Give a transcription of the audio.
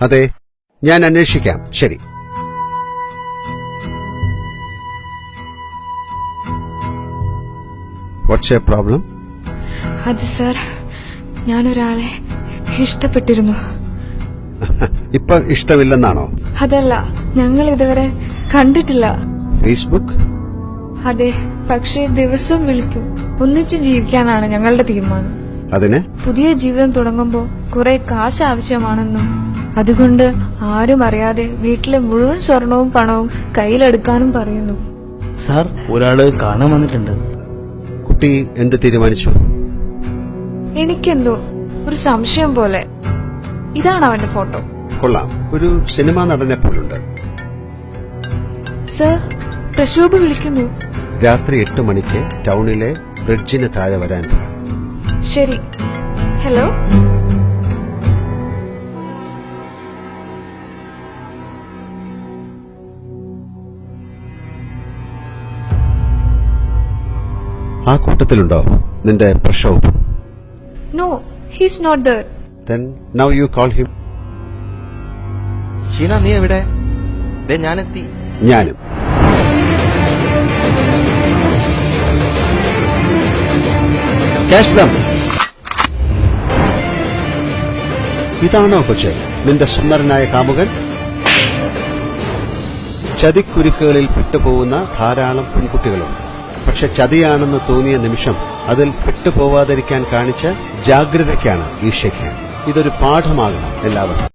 അതെ ഞാൻ അന്വേഷിക്കാം. ശരി. വാട്ട്സ് എ പ്രോബ്ലം അത് സർ ഞാനൊരാളെ ഇഷ്ടപ്പെട്ടിരുന്നു. ഇപ്പൊ ഇഷ്ടമില്ലെന്നാണോ? അതല്ല ഞങ്ങൾ ഇതുവരെ കണ്ടിട്ടില്ല. ഫേസ്ബുക്ക് അതെ പക്ഷേ ദിവസവും വിളിക്കും. ഒന്നിച്ച് ജീവിക്കാനാണ് ഞങ്ങളുടെ തീരുമാനം. അതിന്? പുതിയ ജീവിതം തുടങ്ങുമ്പോൾ കുറെ കാശ് ആവശ്യമാണെന്നും അതുകൊണ്ട് ആരും അറിയാതെ വീട്ടിലെ മുഴുവൻ സ്വർണവും പണവും കയ്യിലെടുക്കാനും പറയുന്നു. സാർ ഒരാൾ കാണാൻ വന്നിട്ടുണ്ട്. കുട്ടി എന്ത് തീരുമാനിച്ചു? എനിക്കെന്തോ ഒരു സംശയം പോലെ. ഇതാണ് അവന്റെ ഫോട്ടോ. കൊള്ളാം. ഒരു സിനിമാ നടനെ പോലുണ്ട്. സർ പ്രശോഭ് വിളിക്കുന്നു. രാത്രി എട്ട് മണിക്ക് ടൗണിലെ ബ്രിഡ്ജിന് താഴെ വരാൻ പറ. ശരി. ഹലോ? ആ കൂട്ടത്തിലുണ്ടോ? നിന്റെ Prakshobh no he's not there then now you call him Sheena നീ എവിടെ? ദേ ഞാനെത്തി. ഞാനും. ക്യാഷ് ദം ഇതാണോ കൊച്ചെ നിന്റെ സുന്ദരനായ കാമുകൻ ചതിക്കുരുക്കുകളിൽ പെട്ടുപോകുന്ന ധാരാളം പെൺകുട്ടികളുണ്ട്. പക്ഷെ ചതിയാണെന്ന് തോന്നിയ നിമിഷം അതിൽ പെട്ടുപോവാതിരിക്കാൻ കാണിച്ച ജാഗ്രതയ്ക്കാണ് ഈ ഇതൊരു പാഠമാകണം എല്ലാവർക്കും.